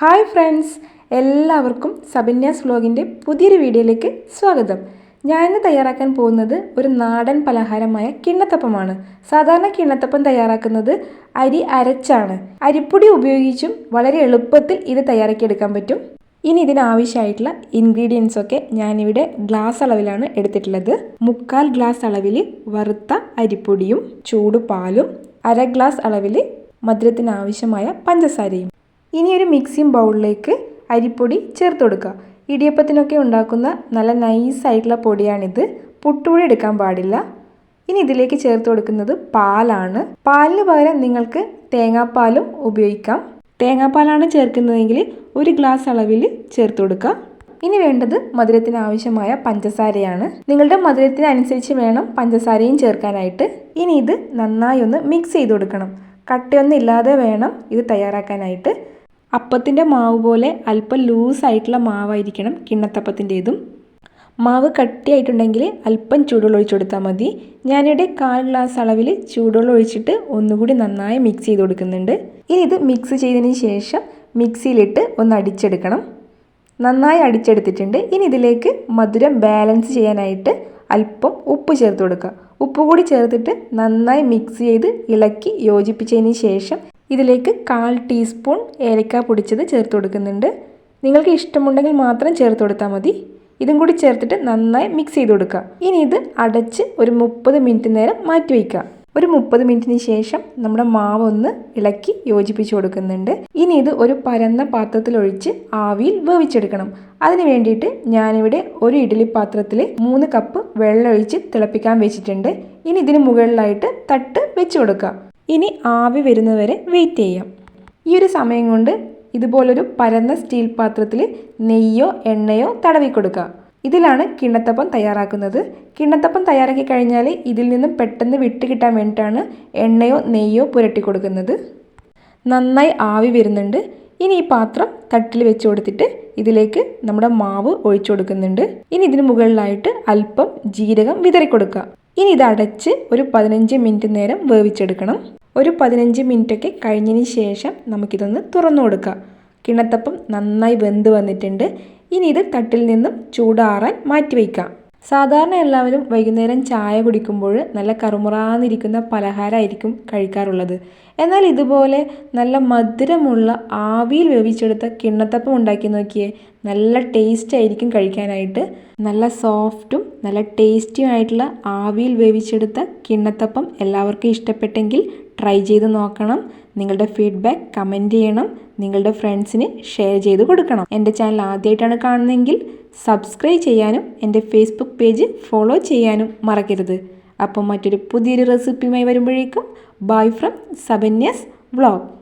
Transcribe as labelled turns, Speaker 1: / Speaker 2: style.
Speaker 1: Hi friends എല്ലാവർക്കും സബന്യാസ് വ്ലോഗിന്റെ പുതിയൊരു വീഡിയോയിലേക്ക് സ്വാഗതം. ഞാൻ ഇന്ന് തയ്യാറാക്കാൻ പോകുന്നത് ഒരു നാടൻ പലഹാരമായ കിണ്ണത്തപ്പമാണ്. സാധാരണ കിണ്ണത്തപ്പം തയ്യാറാക്കുന്നത് അരി അരച്ചാണ്. അരിപ്പൊടി ഉപയോഗിച്ചും വളരെ എളുപ്പത്തിൽ ഇത് തയ്യാറാക്കിയെടുക്കാൻ പറ്റും. ഇനി ഇതിനാവശ്യമായിട്ടുള്ള ഇൻഗ്രീഡിയൻസ് ഒക്കെ ഞാനിവിടെ ഗ്ലാസ് അളവിലാണ് എടുത്തിട്ടുള്ളത്. മുക്കാൽ ഗ്ലാസ് അളവിൽ വറുത്ത അരിപ്പൊടിയും ചൂടുപാലും അര ഗ്ലാസ് അളവിൽ മധുരത്തിനാവശ്യമായ പഞ്ചസാരയും. ഇനി ഒരു മിക്സിംഗ് ബൗളിലേക്ക് അരിപ്പൊടി ചേർത്ത് കൊടുക്കുക. ഇടിയപ്പത്തിനൊക്കെ ഉണ്ടാക്കുന്ന നല്ല നൈസായിട്ടുള്ള പൊടിയാണിത്. പുട്ടുപൊടി എടുക്കാൻ പാടില്ല. ഇനി ഇതിലേക്ക് ചേർത്ത് കൊടുക്കുന്നത് പാലാണ്. പാലിന് പകരം നിങ്ങൾക്ക് തേങ്ങാപ്പാലും ഉപയോഗിക്കാം. തേങ്ങാപ്പാലാണ് ചേർക്കുന്നതെങ്കിൽ ഒരു ഗ്ലാസ് അളവിൽ ചേർത്ത് കൊടുക്കുക. ഇനി വേണ്ടത് മധുരത്തിന് ആവശ്യമായ പഞ്ചസാരയാണ്. നിങ്ങളുടെ മധുരത്തിനനുസരിച്ച് വേണം പഞ്ചസാരയും ചേർക്കാനായിട്ട്. ഇനി ഇത് നന്നായി ഒന്ന് മിക്സ് ചെയ്ത് കൊടുക്കണം. കട്ടയൊന്നും ഇല്ലാതെ വേണം ഇത് തയ്യാറാക്കാനായിട്ട്. അപ്പത്തിന്റെ മാവ് പോലെ അല്പം ലൂസായിട്ടുള്ള മാവായിരിക്കണം കിണ്ണത്തപ്പത്തിന്റേതും മാവ് കട്ടിയായിട്ടുണ്ടെങ്കിൽ അല്പം ചൂടുവെള്ളം ഒഴിച്ചു കൊടുത്താൽ മതി. ഞാനിവിടെ കാൽ ഗ്ലാസ് അളവിൽ ചൂടുവെള്ളം ഒഴിച്ചിട്ട് ഒന്നുകൂടി നന്നായി മിക്സ് ചെയ്ത് കൊടുക്കുന്നുണ്ട്. ഇനി ഇത് മിക്സ് ചെയ്തതിന് ശേഷം മിക്സിയിലിട്ട് ഒന്ന് അടിച്ചെടുക്കണം. നന്നായി അടിച്ചെടുത്തിട്ടുണ്ട്. ഇനി ഇതിലേക്ക് മധുരം ബാലൻസ് ചെയ്യാനായിട്ട് അല്പം ഉപ്പ് ചേർത്ത് കൊടുക്കുക. ഉപ്പ് കൂടി ചേർത്തിട്ട് നന്നായി മിക്സ് ചെയ്ത് ഇളക്കി യോജിപ്പിച്ചതിന് ശേഷം ഇതിലേക്ക് കാൽ ടീസ്പൂൺ ഏലക്ക പൊടിച്ചത് ചേർത്ത് കൊടുക്കുന്നുണ്ട്. നിങ്ങൾക്ക് ഇഷ്ടമുണ്ടെങ്കിൽ മാത്രം ചേർത്ത് കൊടുത്താൽ മതി. ഇതും കൂടി ചേർത്തിട്ട് നന്നായി മിക്സ് ചെയ്ത് കൊടുക്കുക. ഇനി ഇത് അടച്ച് ഒരു മുപ്പത് മിനിറ്റ് നേരം മാറ്റി വയ്ക്കുക. ഒരു മുപ്പത് മിനിറ്റിന് ശേഷം നമ്മുടെ മാവ് ഒന്ന് ഇളക്കി യോജിപ്പിച്ച് കൊടുക്കുന്നുണ്ട്. ഇനി ഇത് ഒരു പരന്ന പാത്രത്തിൽ ഒഴിച്ച് ആവിയിൽ വേവിച്ചെടുക്കണം. അതിന് വേണ്ടിയിട്ട് ഞാനിവിടെ ഒരു ഇഡ്ഡലി പാത്രത്തിൽ മൂന്ന് കപ്പ് വെള്ളമൊഴിച്ച് തിളപ്പിക്കാൻ വെച്ചിട്ടുണ്ട്. ഇനി ഇതിന് മുകളിലായിട്ട് തട്ട് വെച്ച് കൊടുക്കുക. ഇനി ആവി വരുന്നവരെ വെയിറ്റ് ചെയ്യാം. ഈ ഒരു സമയം കൊണ്ട് ഇതുപോലൊരു പരന്ന സ്റ്റീൽ പാത്രത്തിൽ നെയ്യോ എണ്ണയോ തടവി കൊടുക്കുക. ഇതിലാണ് കിണ്ണത്തപ്പം തയ്യാറാക്കുന്നത്. കിണ്ണത്തപ്പം തയ്യാറാക്കി കഴിഞ്ഞാൽ ഇതിൽ നിന്നും പെട്ടെന്ന് വിട്ട് കിട്ടാൻ വേണ്ടിയിട്ടാണ് എണ്ണയോ നെയ്യോ പുരട്ടി കൊടുക്കുന്നത്. നന്നായി ആവി വരുന്നുണ്ട്. ഇനി ഈ പാത്രം തട്ടിൽ വെച്ച് കൊടുത്തിട്ട് ഇതിലേക്ക് നമ്മുടെ മാവ് ഒഴിച്ചു കൊടുക്കുന്നുണ്ട്. ഇനി ഇതിന് മുകളിലായിട്ട് അല്പം ജീരകം വിതറി കൊടുക്കുക. ഇനി ഇത് അടച്ച് ഒരു പതിനഞ്ച് മിനിറ്റ് നേരം വേവിച്ചെടുക്കണം. ഒരു പതിനഞ്ച് മിനിറ്റൊക്കെ കഴിഞ്ഞതിന് ശേഷം നമുക്കിതൊന്ന് തുറന്നു കൊടുക്കാം. കിണത്തപ്പം നന്നായി വെന്ത് വന്നിട്ടുണ്ട്. ഇനി ഇത് തട്ടിൽ നിന്നും ചൂടാറാൻ മാറ്റി വയ്ക്കാം. സാധാരണ എല്ലാവരും വൈകുന്നേരം ചായ കുടിക്കുമ്പോൾ നല്ല കറുമുറാന്നിരിക്കുന്ന പലഹാരമായിരിക്കും കഴിക്കാറുള്ളത്. എന്നാൽ ഇതുപോലെ നല്ല മധുരമുള്ള ആവിയിൽ വേവിച്ചെടുത്ത കിണ്ണത്തപ്പം ഉണ്ടാക്കി നോക്കിയേ നല്ല ടേസ്റ്റ് ആയിരിക്കും കഴിക്കാനായിട്ട്. നല്ല സോഫ്റ്റും നല്ല ടേസ്റ്റിയായിട്ടുള്ള ആവിയിൽ വേവിച്ചെടുത്ത കിണ്ണത്തപ്പം എല്ലാവർക്കും ഇഷ്ടപ്പെട്ടെങ്കിൽ ട്രൈ ചെയ്ത് നോക്കണം. നിങ്ങളുടെ ഫീഡ്ബാക്ക് കമന്റ് ചെയ്യണം. നിങ്ങളുടെ ഫ്രണ്ട്സിന് ഷെയർ ചെയ്ത് കൊടുക്കണം. എന്റെ ചാനൽ ആദ്യമായിട്ടാണ് കാണുന്നതെങ്കിൽ സബ്സ്ക്രൈബ് ചെയ്യാനും എന്റെ ഫേസ്ബുക്ക് പേജ് ഫോളോ ചെയ്യാനും മറക്കരുത്. അപ്പം മറ്റൊരു പുതിയൊരു റെസിപ്പിയുമായി വരുമ്പോഴേക്കും. Bye from സബന്യസ് vlog